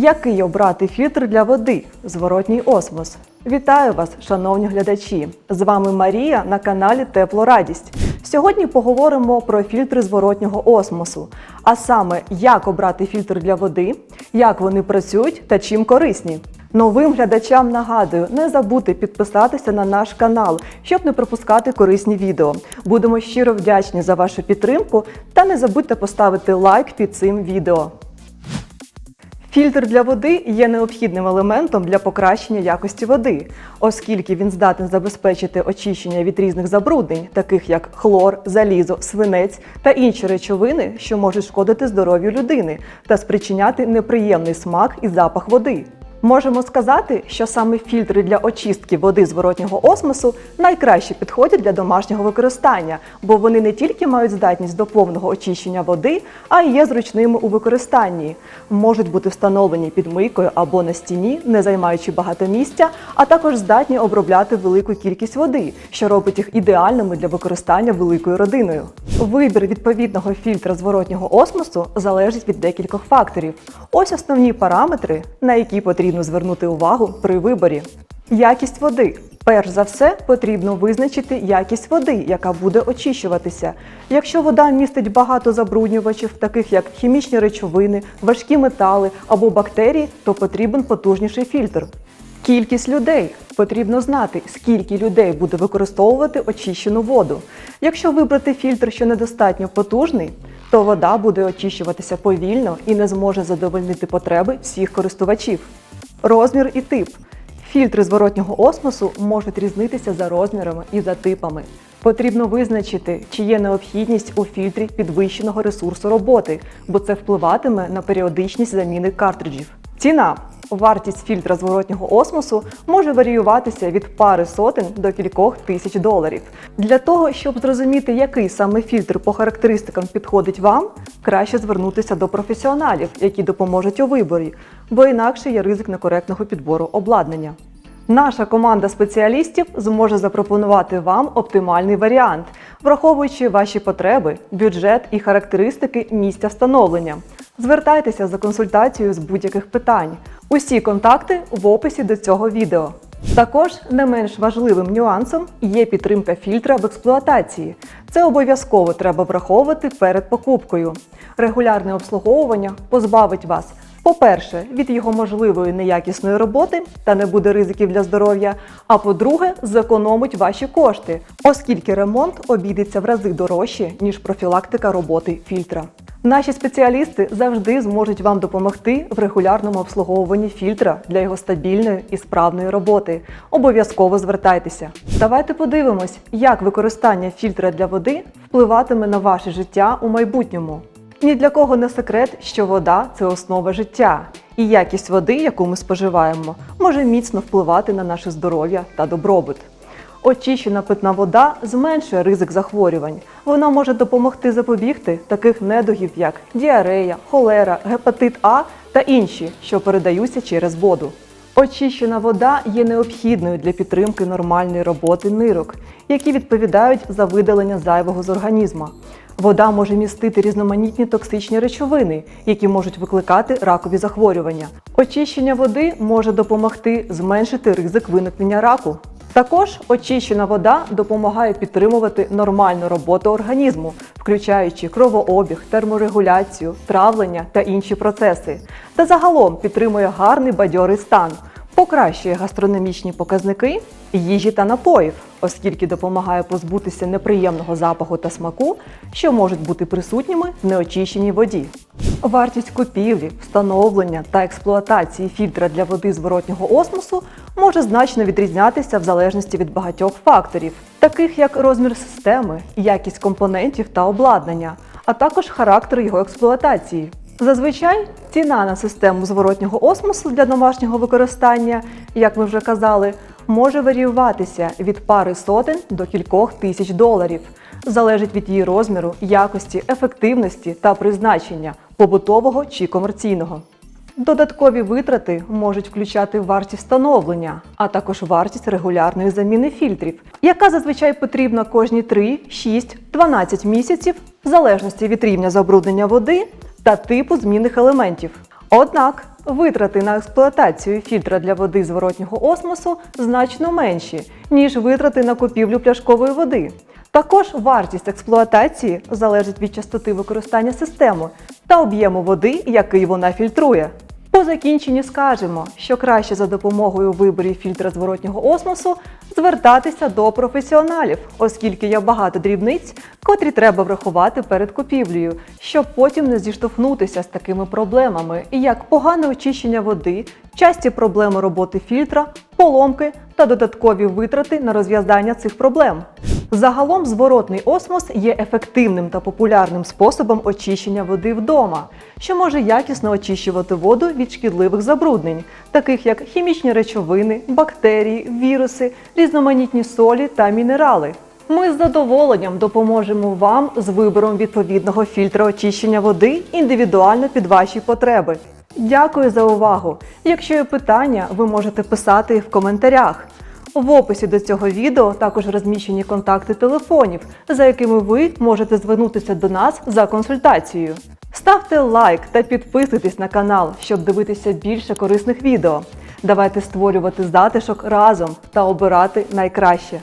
Який обрати фільтр для води? Зворотній осмос. Вітаю вас, шановні глядачі! З вами Марія на каналі Теплорадість. Сьогодні поговоримо про фільтри зворотнього осмосу, а саме, як обрати фільтр для води, як вони працюють та чим корисні. Новим глядачам нагадую, не забудьте підписатися на наш канал, щоб не пропускати корисні відео. Будемо щиро вдячні за вашу підтримку та не забудьте поставити лайк під цим відео. Фільтр для води є необхідним елементом для покращення якості води, оскільки він здатен забезпечити очищення від різних забруднень, таких як хлор, залізо, свинець та інші речовини, що можуть шкодити здоров'ю людини та спричиняти неприємний смак і запах води. Можемо сказати, що саме фільтри для очистки води зворотнього осмосу найкраще підходять для домашнього використання, бо вони не тільки мають здатність до повного очищення води, а й є зручними у використанні. Можуть бути встановлені під мийкою або на стіні, не займаючи багато місця, а також здатні обробляти велику кількість води, що робить їх ідеальними для використання великою родиною. Вибір відповідного фільтра зворотнього осмосу залежить від декількох факторів. Ось основні параметри, на які потрібно звернути увагу при виборі. Якість води. Перш за все, потрібно визначити якість води, яка буде очищуватися. Якщо вода містить багато забруднювачів, таких як хімічні речовини, важкі метали або бактерії, то потрібен потужніший фільтр. Кількість людей потрібно знати, скільки людей буде використовувати очищену воду. Якщо вибрати фільтр, що недостатньо потужний, то вода буде очищуватися повільно і не зможе задовольнити потреби всіх користувачів. Розмір і тип. Фільтри зворотнього осмосу можуть різнитися за розмірами і за типами. Потрібно визначити, чи є необхідність у фільтрі підвищеного ресурсу роботи, бо це впливатиме на періодичність заміни картриджів. Ціна. Вартість фільтра зворотнього осмосу може варіюватися від пари сотень до кількох тисяч доларів. Для того, щоб зрозуміти, який саме фільтр по характеристикам підходить вам, краще звернутися до професіоналів, які допоможуть у виборі, бо інакше є ризик некоректного підбору обладнання. Наша команда спеціалістів зможе запропонувати вам оптимальний варіант, враховуючи ваші потреби, бюджет і характеристики місця встановлення. Звертайтеся за консультацією з будь-яких питань. Усі контакти в описі до цього відео. Також не менш важливим нюансом є підтримка фільтра в експлуатації. Це обов'язково треба враховувати перед покупкою. Регулярне обслуговування позбавить вас по-перше, від його можливої неякісної роботи та не буде ризиків для здоров'я. А по-друге, зекономить ваші кошти, оскільки ремонт обійдеться в рази дорожче, ніж профілактика роботи фільтра. Наші спеціалісти завжди зможуть вам допомогти в регулярному обслуговуванні фільтра для його стабільної і справної роботи. Обов'язково звертайтеся. Давайте подивимось, як використання фільтра для води впливатиме на ваше життя у майбутньому. Ні для кого не секрет, що вода це основа життя, і якість води, яку ми споживаємо, може міцно впливати на наше здоров'я та добробут. Очищена питна вода зменшує ризик захворювань. Вона може допомогти запобігти таких недугів, як діарея, холера, гепатит А та інші, що передаються через воду. Очищена вода є необхідною для підтримки нормальної роботи нирок, які відповідають за видалення зайвого з організму. Вода може містити різноманітні токсичні речовини, які можуть викликати ракові захворювання. Очищення води може допомогти зменшити ризик виникнення раку. Також очищена вода допомагає підтримувати нормальну роботу організму, включаючи кровообіг, терморегуляцію, травлення та інші процеси. Та загалом підтримує гарний бадьорий стан, покращує гастрономічні показники їжі та напоїв, оскільки допомагає позбутися неприємного запаху та смаку, що можуть бути присутніми в неочищеній воді. Вартість купівлі, встановлення та експлуатації фільтра для води зворотнього осмосу може значно відрізнятися в залежності від багатьох факторів, таких як розмір системи, якість компонентів та обладнання, а також характер його експлуатації. Зазвичай ціна на систему зворотнього осмосу для домашнього використання, як ми вже казали, може варіюватися від пари сотень до кількох тисяч доларів, залежить від її розміру, якості, ефективності та призначення побутового чи комерційного. Додаткові витрати можуть включати вартість встановлення, а також вартість регулярної заміни фільтрів, яка зазвичай потрібна кожні 3, 6, 12 місяців в залежності від рівня забруднення води та типу змінних елементів. Однак витрати на експлуатацію фільтра для води зворотнього осмосу значно менші, ніж витрати на купівлю пляшкової води. Також вартість експлуатації залежить від частоти використання системи та об'єму води, який вона фільтрує. По закінченні скажемо, що краще за допомогою виборів фільтра зворотнього осмосу звертатися до професіоналів, оскільки є багато дрібниць, котрі треба врахувати перед купівлею, щоб потім не зіштовхнутися з такими проблемами, як погане очищення води, часті проблеми роботи фільтра, поломки та додаткові витрати на розв'язання цих проблем. Загалом зворотний осмос є ефективним та популярним способом очищення води вдома, що може якісно очищувати воду від шкідливих забруднень, таких як хімічні речовини, бактерії, віруси, різноманітні солі та мінерали. Ми з задоволенням допоможемо вам з вибором відповідного фільтра очищення води індивідуально під ваші потреби. Дякую за увагу! Якщо є питання, ви можете писати в коментарях. В описі до цього відео також розміщені контакти телефонів, за якими ви можете звернутися до нас за консультацією. Ставте лайк та підписуйтесь на канал, щоб дивитися більше корисних відео. Давайте створювати затишок разом та обирати найкраще.